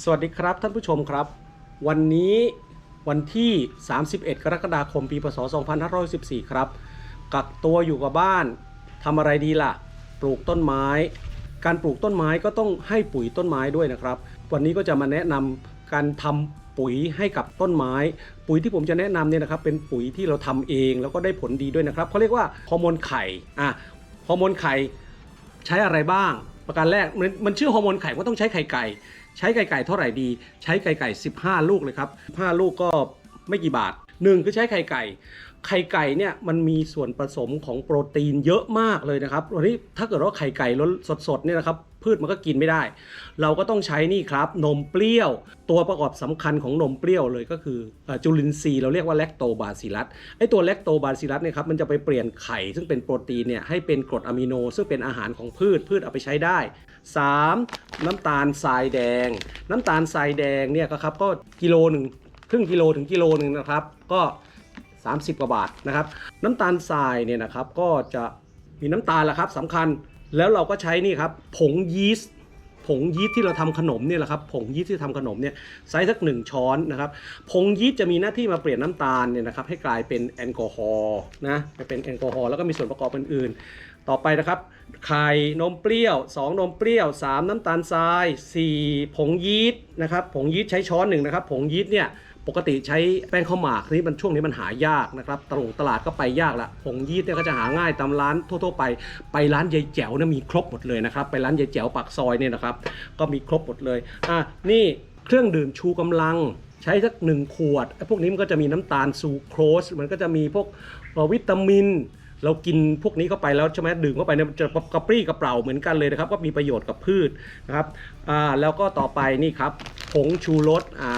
สวัสดีครับท่านผู้ชมครับ วันนี้วันที่ 31 กรกฎาคมปีพศ 2514 ครับ กักตัวอยู่กับบ้านทำอะไรดีล่ะ ปลูกต้นไม้ การปลูกต้นไม้ก็ต้องให้ปุ๋ยต้นไม้ด้วยนะครับ วันนี้ก็จะมาแนะนำการทำปุ๋ยให้กับต้นไม้ ปุ๋ยที่ผมจะแนะนำเนี่ยนะครับ เป็นปุ๋ยที่เราทำเองแล้วก็ได้ผลดีด้วยนะครับเขาเรียกว่าฮอร์โมนไข่อะฮอร์โมนไข่ใช้อะไรบ้าง ประการแรกมันมันชื่อฮอร์โมนไข่ก็ต้องใช้ไข่ไก่ ใช้ไก่ไก่เท่าไหร่ดี ใช้ไก่ไก่ 15 ลูกเลยครับ15ลูกก็ไม่กี่บาทหนึ่งคือใช้ไข่ไก่ ไข่ไก่เนี่ยมันมีส่วนผสมของโปรตีนเยอะมากเลยนะครับวันนี้ถ้าเกิดว่าไข่ไก่ล้นสดๆเนี่ยนะครับพืชมันก็กินไม่ได้ เราก็ต้องใช้นี่ครับ นมเปรี้ยว ตัวประกอบสำคัญของนมเปรี้ยวเลยก็คือเอ่อจุลินทรีย์เราเรียกว่าแลคโตบาซิลัสไอตัวแลคโตบาซิลัสเนี่ยครับมันจะไปเปลี่ยนไข่ซึ่งเป็นโปรตีนเนี่ยให้เป็นกรดอะมิโน ซึ่งเป็นอาหารของพืชพืชเอาไปใช้ได้ 3. น้ำตาลทรายแดง น้ำตาลทรายแดงเนี่ยก็ครับก็กิโลหนึ่งครึ่งกิโลถึงกิโลหนึ่งนะครับก็ 30 กว่าบาทนะครับ น้ำตาลทรายเนี่ยนะครับก็จะมีน้ำตาลละครับสำคัญแล้วเราก็ใช้นี่ครับผงยีสต์ ผงยีสต์ที่เราทำขนมเนี่ยแหละครับผงยีสต์ที่ทำขนมเนี่ยใส่สักหนึ่งช้อนนะครับผงยีสต์จะมีหน้าที่มาเปลี่ยนน้ำตาลเนี่ยนะครับให้กลายเป็นแอลกอฮอล์นะไปเป็นแอลกอฮอล์แล้วก็มีส่วนประกอบอื่นๆ ต่อไปนะครับไข่นมเปรี้ยว 2 นมเปรี้ยว 3 น้ำตาลทราย 4 ผงยีสต์นะครับผงยีสต์ใช้ช้อนหนึ่งนะครับผงยีสต์เนี่ย ปกติใช้แป้งข้าวหมากนี่มันช่วงนี้มันหายากนะครับตลงตลาดก็ไปยากละผงยีสต์เนี่ยก็จะหาง่ายตามร้านทั่วๆไป ไปร้านยายแจ๋วเนี่ยมีครบหมดเลยนะครับ ไปร้านยายแจ๋วปากซอยเนี่ยนะครับ ก็มีครบหมดเลยอะนี่เครื่องดื่มชูกำลังใช้สักหนึ่งขวดพวกนี้มันก็จะมีน้ำตาลซูโครส มันก็จะมีพวกวิตามิน เรากินพวกนี้เข้าไปแล้วใช่ไหมดื่มเข้าไปเนี่ยจะกระปรี้กระเปร่าเหมือนกันเลยนะครับ ก็มีประโยชน์กับพืชนะครับอ่าแล้วก็ต่อไปนี่ครับผงชูรสอ่า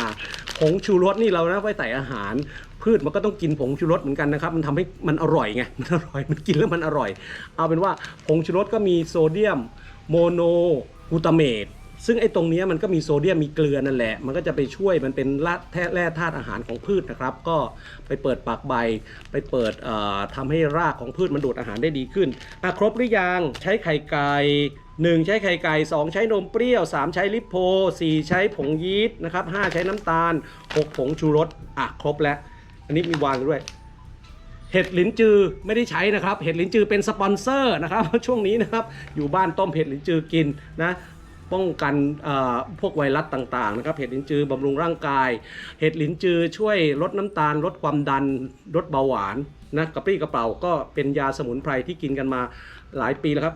ผงชูรสนี่เรานะไว้ใส่อาหาร พืชมันก็ต้องกินผงชูรสเหมือนกันนะครับ มันทำให้มันอร่อยไงมันอร่อยมันกินแล้วมันอร่อย เอาเป็นว่าผงชูรสก็มีโซเดียมโมโนกูตาเมตซึ่งไอ้ตรงนี้มันก็มีโซเดียมมีเกลือนั่นแหละ มันก็จะไปช่วยมันเป็นแร่แร่ธาตุอาหารของพืชนะครับ ก็ไปเปิดปากใบ ไปเปิดเอ่อทำให้รากของพืชมันดูดอาหารได้ดีขึ้นครบหรือยังใช้ไข่ไก่ หนึ่งใช้ไข่ไก่สองใช้นมเปรี้ยวสามใช้ลิปโพสี่ใช้ผงยีสต์นะครับห้าใช้น้ำตาลหกผงชูรสอะครบแล้ว อันนี้มีวางด้วย เห็ดหลินจือไม่ได้ใช้นะครับ เห็ดหลินจือเป็นสปอนเซอร์นะครับ ช่วงนี้นะครับอยู่บ้านต้มเห็ดหลินจือกินนะป้องกันพวกไวรัสต่างๆนะครับเห็ดหลินจือบำรุงร่างกาย เห็ดหลินจือช่วยลดน้ำตาล ลดความดัน ลดเบาหวานนะกระปรี้กระเป๋าก็เป็นยาสมุนไพรที่กินกันมาหลายปีแล้วครับ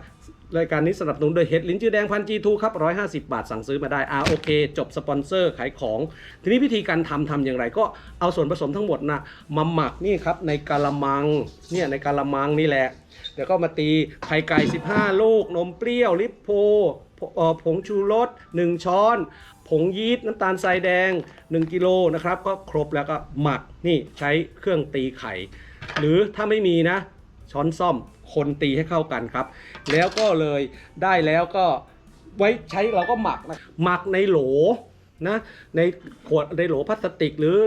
รายการนี้สนับสนุนโดยเห็ดลิ้นจือแดงพันจีทูครับ150บาทสั่งซื้อมาได้อ่าโอเค จบสปอนเซอร์ขายของ ทีนี้วิธีการทำทำอย่างไร ก็เอาส่วนผสมทั้งหมดนะมาหมักนี่ครับในกาละมังเนี่ยในกาละมังนี่แหละเดี๋ยวก็มาตีไข่ไก่ 15 ลูก นมเปรี้ยวลิปโพผงชูรส1 ช้อน ผงยีสต์น้ำตาลทรายแดง 1 กิโลนะครับ ก็ครบแล้วก็หมักนี่ใช้เครื่องตีไข่ หรือถ้าไม่มีนะ ช้อนซ่อม คนตีให้เข้ากันครับ แล้วก็เลยได้แล้วก็ไว้ใช้เราก็หมักนะหมักในโหลนะในขวดในโหลพลาสติกหรือ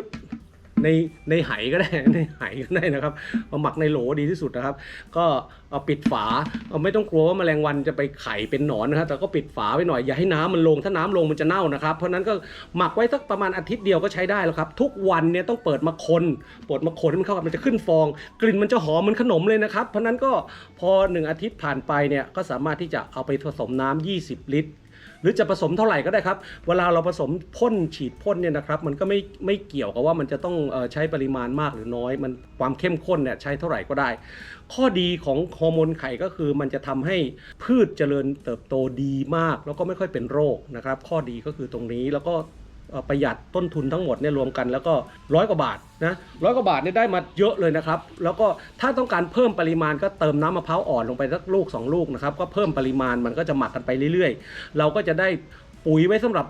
ในในไหก็ได้ในไหก็ได้นะครับเอาหมักในโหลดีที่สุดนะครับ ก็เอาปิดฝาเอาไม่ต้องกลัวว่าแมลงวันจะไปไข่เป็นหนอนนะครับแต่ก็ปิดฝาไว้หน่อยอย่าให้น้ำมันลงถ้าน้ำลงมันจะเน่านะครับ เพราะนั้นก็หมักไว้สักประมาณอาทิตย์เดียวก็ใช้ได้แล้วครับ ทุกวันเนี่ยต้องเปิดมาคนเปิดมาคนมันเข้ากันมันจะขึ้นฟอง กลิ่นมันจะหอมเหมือนขนมเลยนะครับ เพราะนั้นก็พอหนึ่งอาทิตย์ผ่านไปเนี่ยก็สามารถที่จะเอาไปผสมน้ำ20 ลิตร หรือจะผสมเท่าไหร่ก็ได้ครับ เวลาเราผสมพ่นฉีดพ่นเนี่ยนะครับ มันก็ไม่ไม่เกี่ยวกับว่ามันจะต้องใช้ปริมาณมากหรือน้อย มันความเข้มข้นเนี่ยใช้เท่าไหร่ก็ได้ ข้อดีของฮอร์โมนไข่ก็คือมันจะทำให้พืชเจริญเติบโตดีมาก แล้วก็ไม่ค่อยเป็นโรคนะครับ ข้อดีก็คือตรงนี้แล้วก็ ประหยัดต้นทุนทั้งหมดเนี่ยรวมกันแล้วก็ร้อยกว่าบาทนะร้อยกว่าบาทเนี่ยได้มาเยอะเลยนะครับ แล้วก็ถ้าต้องการเพิ่มปริมาณก็เติมน้ำมะพร้าวอ่อนลงไปสักลูก 2 ลูกนะครับก็เพิ่มปริมาณมันก็จะหมักกันไปเรื่อยๆ เราก็จะได้ปุ๋ยไว้สำหรับ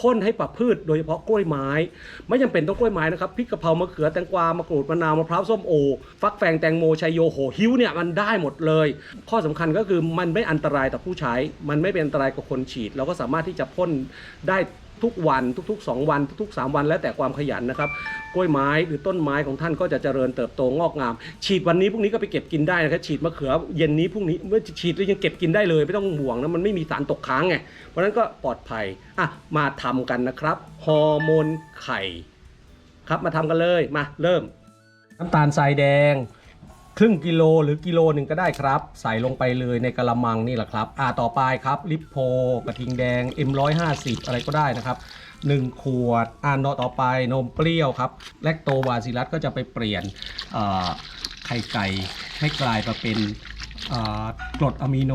พ่นให้ปรับพืชโดยเฉพาะกล้วยไม้ ไม่จำเป็นต้องกล้วยไม้นะครับพริกกะเพรามะเขือแตงกวามะกรูดมะนาวมะพร้าวส้มโอ ฟักแฟงแตงโมชัยโยโหหิ้วเนี่ยมันได้หมดเลย ข้อสำคัญก็คือมันไม่อันตรายต่อผู้ใช้ มันไม่เป็นอันตรายกับคนฉีด เราก็สามารถที่จะพ่นได้ ทุกวันทุกๆ 2 วันทุกๆ 3 วัน แล้วแต่ความขยันนะครับกล้วยไม้หรือต้นไม้ของท่านก็จะเจริญเติบโตงอกงาม ฉีดวันนี้พรุ่งนี้ก็ไปเก็บกินได้นะครับฉีดมะเขือเย็นนี้พรุ่งนี้เมื่อฉีดแล้วยังเก็บกินได้เลยไม่ต้องห่วงนะมันไม่มีสารตกค้างไงเพราะนั้นก็ปลอดภัยอะมาทำกันนะครับฮอร์โมนไข่ครับมาทำกันเลยมาเริ่ม น้ำตาลทรายแดง ครึ่งกิโลหรือกิโลหนึ่งก็ได้ครับ ใส่ลงไปเลยในกระมังนี่แหละครับอ่าต่อไปครับลิปโพกระทิงแดง M150 อะไรก็ได้นะครับ 1 ขวดอ่านต่อไปนมเปรี้ยวครับแลคโตบาซิลัสก็จะไปเปลี่ยนไข่ไก่ให้กลายมาเป็นกรดอะมิโน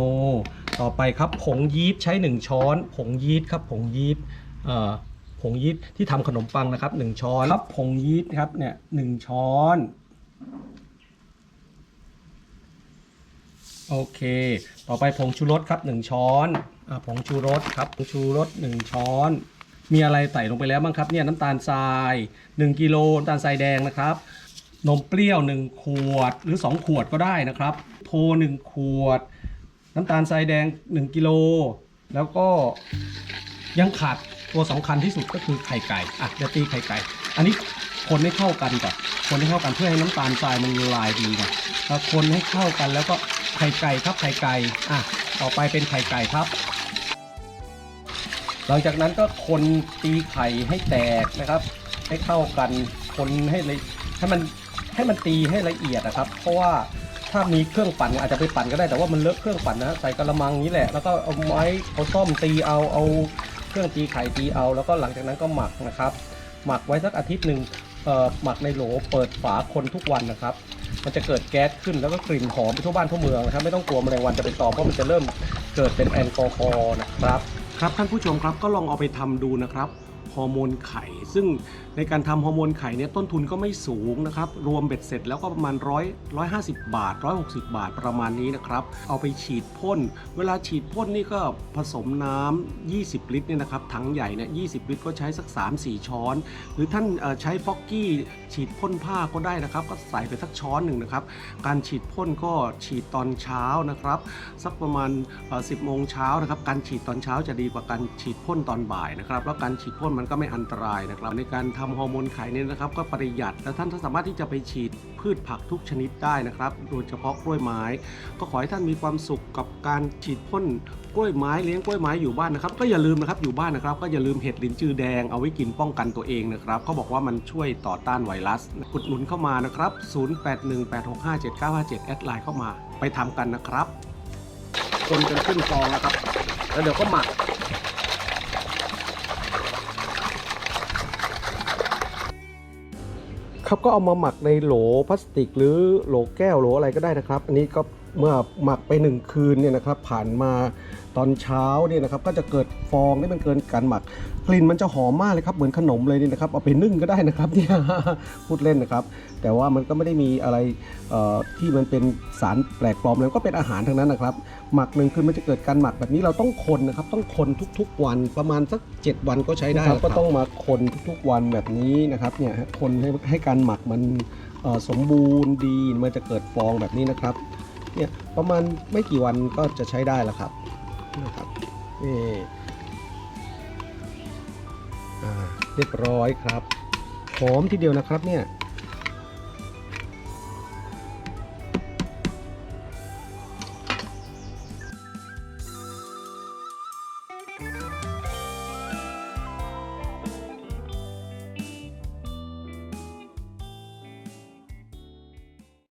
ต่อไปครับผงยีสต์ใช้ 1 ช้อน ผงยีสต์ครับผงยีสต์ผงยีสต์ที่ทำขนมปังนะครับ 1 ช้อนครับผงยีสต์ครับเนี่ยหนึ่งช้อน โอเค ต่อไปผงชูรสครับ 1 ช้อนอผงชูรสครับผงชูรส 1 ช้อน มีอะไรใส่ลงไปแล้วบ้างครับเนี่ยน้ำตาลทราย 1กิโลน้ำตาลทรายแดงนะครับ นมเปรี้ยว 1 ขวดหรือ 2 ขวดก็ได้นะครับ โพ 1 ขวด น้ำตาลทรายแดง 1กิโลแล้วก็ยังขาดตัวสำคัญที่สุดก็คือไข่ไก่ อะเดี๋ยวตีไข่ไก่ อันนี้ คนให้เข้ากันก่อนคนให้เข้ากันเพื่อให้น้ำตาลทรายมันละลายดีนะถ้าคนให้เข้ากันแล้วก็ไข่ไก่ครับไข่ไก่อะต่อไปเป็นไข่ไก่ครับ หลังจากนั้นก็คนตีไข่ให้แตกนะครับ ให้เข้ากันคนให้เละให้มันให้มันตีให้ละเอียดนะครับ เพราะว่าถ้ามีเครื่องปั่นอาจจะไปปั่นก็ได้แต่ว่ามันเลอะเครื่องปั่นนะใส่กระมังนี้แหละแล้วก็เอาไม้เอาซ่อมตีเอาเอาเครื่องตีไข่ตีเอา แล้วก็หลังจากนั้นก็หมักนะครับ หมักไว้สักอาทิตย์หนึ่ง หมักในโหลเปิดฝาคนทุกวันนะครับ มันจะเกิดแก๊สขึ้นแล้วก็กลิ่นหอมไปทั่วบ้านทั่วเมืองนะครับไม่ต้องกลัวแมลงวันจะไปตอมเพราะมันจะเริ่มเกิดเป็นแอลกอฮอล์นะครับ ครับท่านผู้ชมครับก็ลองเอาไปทำดูนะครับ ฮอร์โมนไข่ ซึ่งในการทำฮอร์โมนไข่เนี่ยต้นทุนก็ไม่สูงนะครับ รวมเบ็ดเสร็จแล้วก็ประมาณร้อยร้อยห้าสิบบาทร้อยหกสิบาทประมาณนี้นะครับ เอาไปฉีดพ่น เวลาฉีดพ่นนี่ก็ผสมน้ำ 20 ลิตรเนี่ยนะครับถังใหญ่เนี่ย 20 ลิตรก็ใช้สัก 3-4 ช้อน หรือท่านใช้ฟอกกี้ฉีดพ่นผ้าก็ได้นะครับ ก็ใส่ไปสักช้อนหนึ่งนะครับ การฉีดพ่นก็ฉีดตอนเช้านะครับ สักประมาณ 10 โมงเช้านะครับ การฉีดตอนเช้าจะดีกว่าการฉีดพ่นตอนบ่ายนะครับ แล้วการฉีดพ่นมันก็ไม่อันตรายนะครับ ในการทำฮอร์โมนไข่เนี่ยนะครับ ก็ประหยัดและท่านสามารถที่จะไปฉีดพืชผักทุกชนิดได้นะครับ โดยเฉพาะกล้วยไม้ ก็ขอให้ท่านมีความสุขกับการฉีดพ่นกล้วยไม้เลี้ยงกล้วยไม้อยู่บ้านนะครับ ก็อย่าลืมนะครับอยู่บ้านนะครับ ก็อย่าลืมเห็ดลิ้นจือแดงเอาไว้กินป้องกันตัวเองนะครับเขาบอกว่ามันช่วยต่อต้านไวรัสอุดหนุนเข้ามานะครับ 0818657957 แอดไลน์เข้ามาไปทำกันนะครับ คนจนขึ้นฟองแล้วครับ แล้วเดี๋ยวก็หมัก ครับก็เอามาหมักในโหลพลาสติก หรือโหลแก้วโหลอะไรก็ได้นะครับ อันนี้ก็ เมื่อหมักไปหนึ่งคืนเนี่ยนะครับผ่านมาตอนเช้าเนี่ยนะครับก็จะเกิดฟองที่มันเกินการหมัก กลิ่นมันจะหอมมากเลยครับเหมือนขนมเลยนี่นะครับเอาไปนึ่งก็ได้นะครับเนี่ยพูดเล่นนะครับ แต่ว่ามันก็ไม่ได้มีอะไรเอ่อที่มันเป็นสารแปลกปลอมเลยก็เป็นอาหารทั้งนั้นนะครับ หมักหนึ่งคืนมันจะเกิดการหมักแบบนี้เราต้องคนนะครับ ต้องคนทุกๆวันประมาณสัก 7 วันก็ใช้ได้ก็ต้องมาคนทุกๆวันแบบนี้นะครับเนี่ยฮะคนให้ให้การหมักมันเอ่อสมบูรณ์ดีมันจะเกิดฟองแบบนี้นะครับ เนี่ยประมาณไม่กี่วันก็จะใช้ได้แล้วครับนะครับนี่อ่าเรียบร้อยครับหอมทีเดียวนะครับเนี่ย